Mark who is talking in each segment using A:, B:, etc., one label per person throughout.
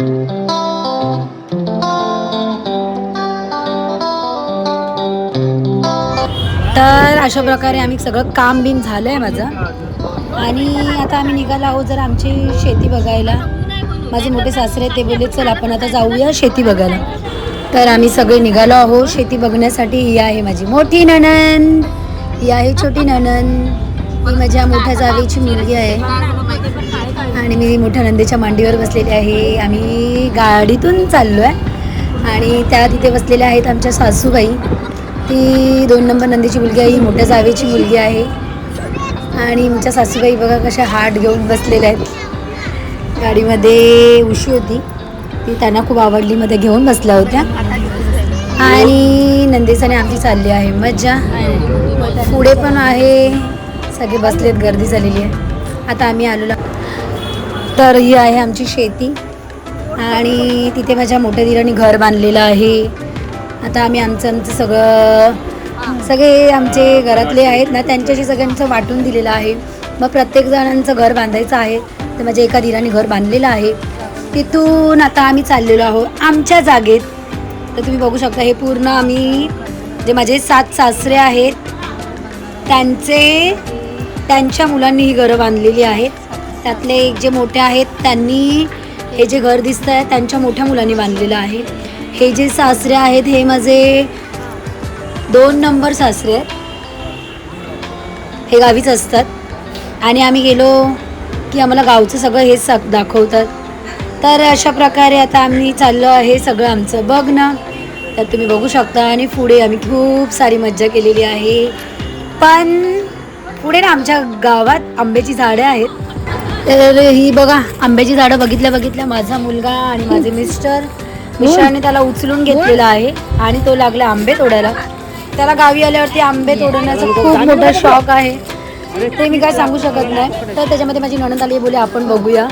A: तर अशा प्रकारे आम्ही सगळं काम बिम झालं आहे माझं. आणि आता आम्ही निघालो आहोत जर आमची शेती बघायला. माझे मोठे सासरे ते बोलले चल आपण आता जाऊया शेती बघायला. तर आम्ही सगळे निघालो आहोत. शेती बघण्यासाठी ही आहे माझी मोठी नणन ही आहे छोटी नणन ही माझ्या मोठ्या जावेची मुलगी आहे. आणि मी मोठ्या नंदेच्या मांडीवर बसलेली आहे. आम्ही गाडीतून चाललो आहे आणि त्या तिथे बसलेल्या आहेत आमच्या सासूबाई. ती दोन नंबर नंदीची मुलगी आहे ही मोठ्या जावेची मुलगी आहे. आणि आमच्या सासूबाई बघा कशा हाट घेऊन बसलेल्या आहेत. गाडीमध्ये उशी होती. ती त्यांना खूप आवडली. मध्ये घेऊन बसल्या होत्या. आणि नंदेसाने आमची चालली आहे. मज्जा. पुढे पण आहे. सगळे बसलेत गर्दी झालेली आहे. आता आम्ही आलेलो तर ही आहे आमची शेती. आणि तिथे माझ्या मोठ्या दिराने घर बांधलेलं आहे. आता आम्ही आमचं आमचं सगळं सगळे आमचे घरातले आहेत ना त्यांच्याशी सगळ्यांचं वाटून दिलेलं आहे. मग प्रत्येक जणांचं घर बांधायचं आहे. तर माझ्या एका दिराने घर बांधलेलं आहे. तिथून आता आम्ही चाललेलो आहोत आमच्या जागेत. तर तुम्ही बघू शकता हे पूर्ण आम्ही जे माझे सात सासरे आहेत त्यांचे त्यांच्या मुलांनी ही घरं बांधलेली आहेत. त्यातले एक जे मोठे आहेत त्यांनी हे जे घर दिसतं आहे त्यांच्या मोठ्या मुलांनी बांधलेलं आहे. हे जे सासरे आहेत हे माझे दोन नंबर सासरे आहेत. हे गावीच असतात. आणि आम्ही गेलो की आम्हाला गावचं सगळं हेच दाखवतात. तर अशा प्रकारे आता आम्ही चाललो आहे सगळं आमचं. बघ ना तर तुम्ही बघू शकता. आणि पुढे आम्ही खूप सारी मज्जा केलेली आहे. पण पुढे ना आमच्या गावात आंब्याची झाडं आहेत. तर ही बघा आंब्याची झाडं बघितल्या बघितल्या माझा मुलगा आणि माझे मिस्टर मिस्टरांनी त्याला उचलून घेतलेला आहे आणि तो लागला आंबे तोडायला. त्याला गावी आल्यावरती आंबे तोडण्याचा खूप मोठा शॉक आहे. ते मी काय सांगू शकत नाही. तर त्याच्यामध्ये माझी नणंद आली बोले आपण बघूया.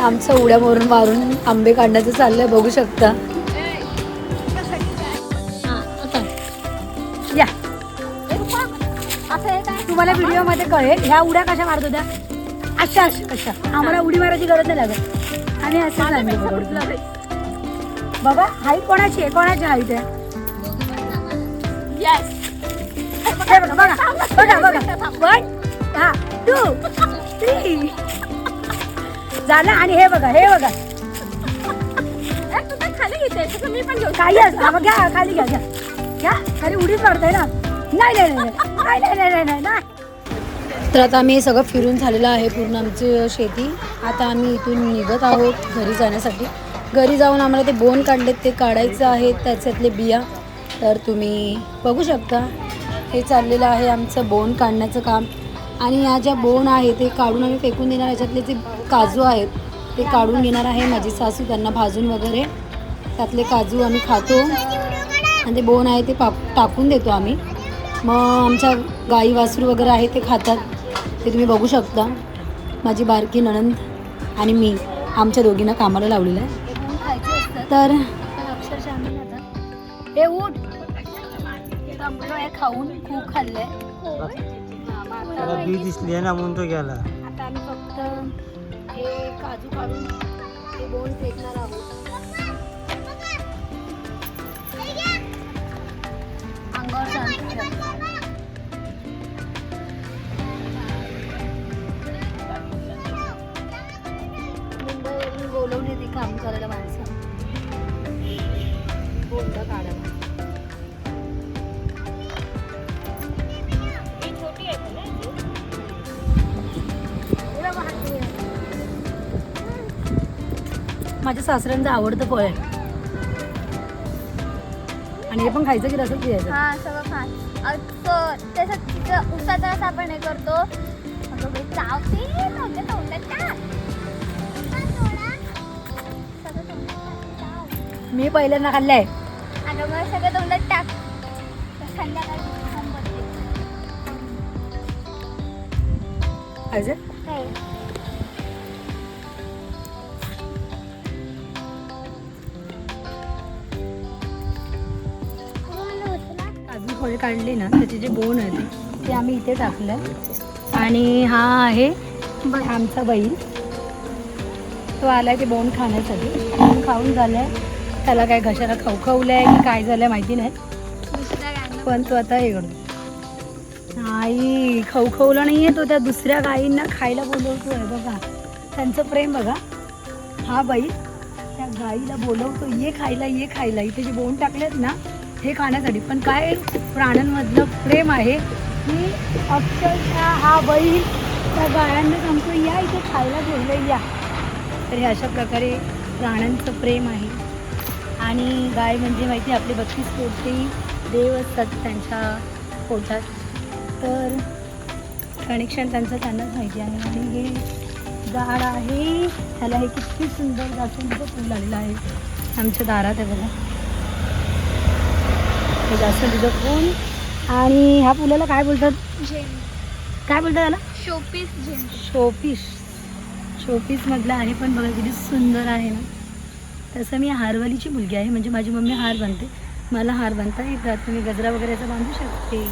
A: आमचं उड्या मारून मारून आंबे काढण्याचं चाललंय बघू शकता. या. तुम्हाला व्हिडिओमध्ये कळेल ह्या उड्या कशा मारत होत्या? अच्छा अच्छा आम्हाला उडी मारायची गरज नाही लागत. आणि असं बाबा हाई कोणाची आहे? कोणाची हाईट आहे? बघा झालं. आणि हे बघा हे बघा.
B: खाली घेते? मी पण
A: काही असं. घ्या खाली घ्या घ्या. घ्या. खाली उडीच मारताय ना. नाही नाही नाही नाही नाही नाही नाही. तर आता आम्ही सगळं फिरून झालेलं आहे पूर्ण आमची शेती. आता आम्ही इथून निघत आहोत घरी जाण्यासाठी. घरी जाऊन आम्हाला ते बोन काढलेत ते काढायचं आहे त्याच्यातले बिया. तर तुम्ही बघू शकता हे चाललेलं आहे आमचं बोन काढण्याचं काम. आणि या ज्या बोन आहे ते काढून आम्ही फेकून देणार याच्यातले जे काजू आहेत ते काढून घेणार आहे माझी सासू त्यांना भाजून वगैरे. त्यातले काजू आम्ही खातो. आणि ते बोन आहे ते पाप टाकून देतो आम्ही. मग आमच्या गाई वासरू वगैरे आहे ते खातात. ते तुम्ही बघू शकता. माझी बारकी नणंद आणि मी आमच्या दोघींना कामाला लावलेलं आहे. तर हे उठ. खाऊन खूप खाल्लंय.
C: दिसली आहे ना म्हणून तो गेला.
A: आता आम्ही फक्त हे काजू काढून हे बोन फेकणार आहोत. अंगावर काम करायला माणसं. बोंड काढायला. माझ्या सासऱ्यांचं आवडतं फळ आहे. आणि हे पण खायचं की रसच घ्यायचं
B: हा सगळं उसाचा रस आपण हे करतो. चावते नव्हतं तोंडात टाक.
A: मी पहिल्यांदा खाल्लंय.
B: अगं मग सगळं तोंडात टाक. संध्याकाळी खाऊन बघते.
A: खायचं
B: काय?
A: काजू फळे काढले ना त्याचे जे बोन आहे ते आम्ही इथे टाकलं आणि हा आहे आमचा बैल. तो आलाय ते बोंड खाण्यासाठी. खाऊन झालंय. त्याला काय घशाला खवखवलंय की काय झालंय माहिती नाही. पण तो आता हे करतो नाही खवखवला नाहीये तो त्या दुसऱ्या गायींना खायला बोलवतोय बघा. त्यांचं प्रेम बघा. हा बाई त्या गाईला बोलवतो ये खायला ये खायला. इथे जे बोन टाकलेत ना हे खाण्यासाठी. पण काय प्राण्यांमधलं प्रेम आहे की अक्षरशः हा बैल त्या गायांना सांगतो या इथे खायला ठेवलं या. तर हे अशा प्रकारे प्राण्यांचं प्रेम आहे. आणि गाय म्हणजे माहिती आहे, आपले बत्तीस कोटी देव असतात त्यांच्या पोटात तर कनेक्शन त्यांचं त्यांनाच माहिती आहे आणि हे झाड आहे. त्याला हे किती सुंदर जास्वंदीचं फूल आलेलं आहे. आमच्या दारात आहे बघा. हे जास्वंदीचं फूल आणि ह्या फुलाला काय बोलतात? काय बोलतात त्याला
B: शोपीस
A: शोपीस. शोपीसमधलं आहे पण बघा किती सुंदर आहे ना. तसं मी हारवालीची मुलगी आहे म्हणजे माझी मम्मी हार बांधते. मला हार बांधता येतात तुम्ही गजरा वगैरे बांधू शकते.